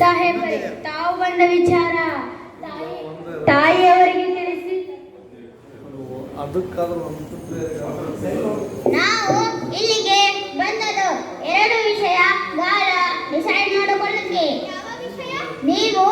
ಸಾಹೇಬರೇ ತಾವು ಬಂದ ವಿಚಾರ. ತಾಯಿ ತಾಯಿಯವರಿಗೆ ತಿಳಿಸಿ. ನಾವು ಇಲ್ಲಿಗೆ ಬಂದದ್ದು ಎರಡು ವಿಷಯ. ಗಾಳ ಡಿಸೈಡ್ ಮಾಡಿಕೊಳ್ಳಕ್ಕೆ ನೀವು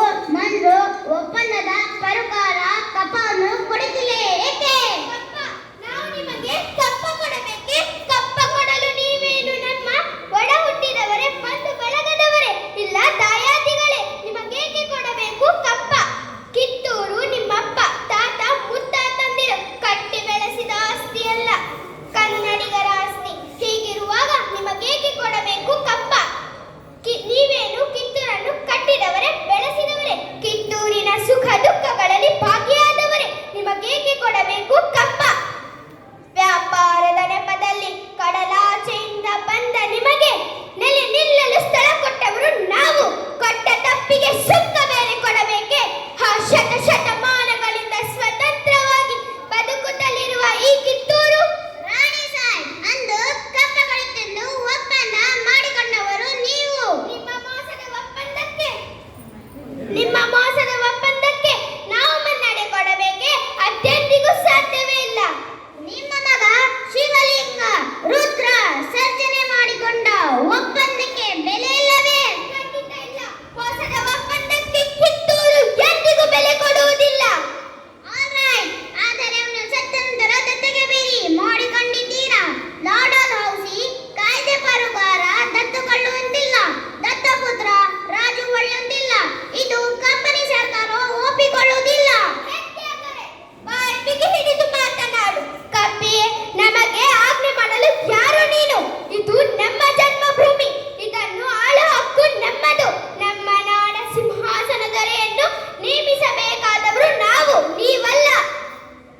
ದೊರೆಯನ್ನು ನೇಮಿಸಬೇಕಾದವರು ನಾವು ನೀವಲ್ಲ.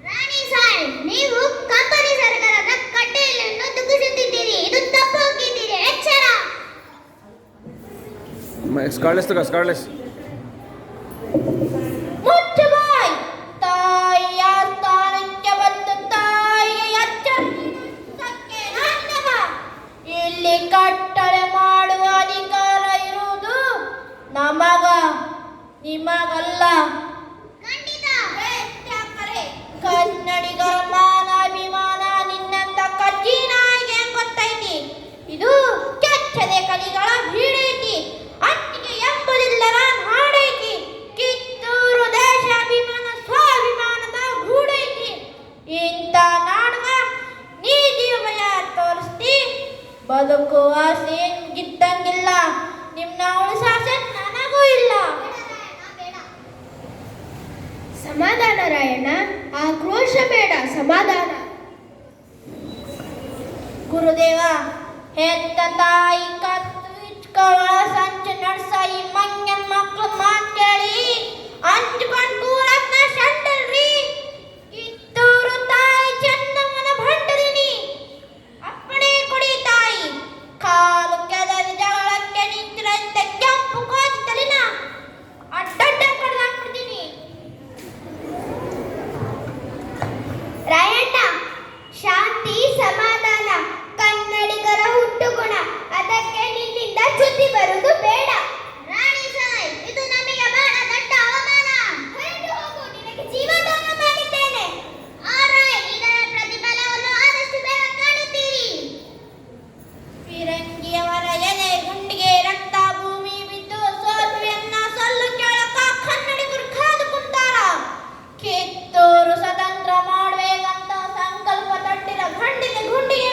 ರಾಣಿ ಸಾಹೇಬ್ ನೀವು ಕಂಪನಿ ಸರ್ಕಾರದ ಕಟ್ಟೆಯನ್ನು ತುಗಿಸುತ್ತಿದ್ದೀರಿ ಇದು ತಪ್ಪು ಹೋಗಿದ್ದೀರಿ ಎಚ್ಚರ. ಸ್ಕಾರ್ಲೆಸ್ ತಗೋ ಸ್ಕಾರ್ಲೆಸ್. ಕಟ್ಟಳೆ ಮಾಡುವ ಅಧಿಕಾರ ಇರುವುದು ನಮಗ ನಿಮಗಲ್ಲ. ಕನ್ನಡಿಗರ गुरुदेवा हे ತಾಯಿ ಕತ್ ಕವಳ ಸಂಚು ನಡ್ಸಾಯಿ ಮಂಗನ್ ಮಕ್ಳು ಮಾತ್ ಕೇಳಿ ಕಿತ್ತೂರು ಸ್ವತಂತ್ರ ಮಾಡಬೇಕಂತ ಸಂಕಲ್ಪ ತಟ್ಟಿದ ಖಂಡಿತ ಗುಂಡಿಗೆ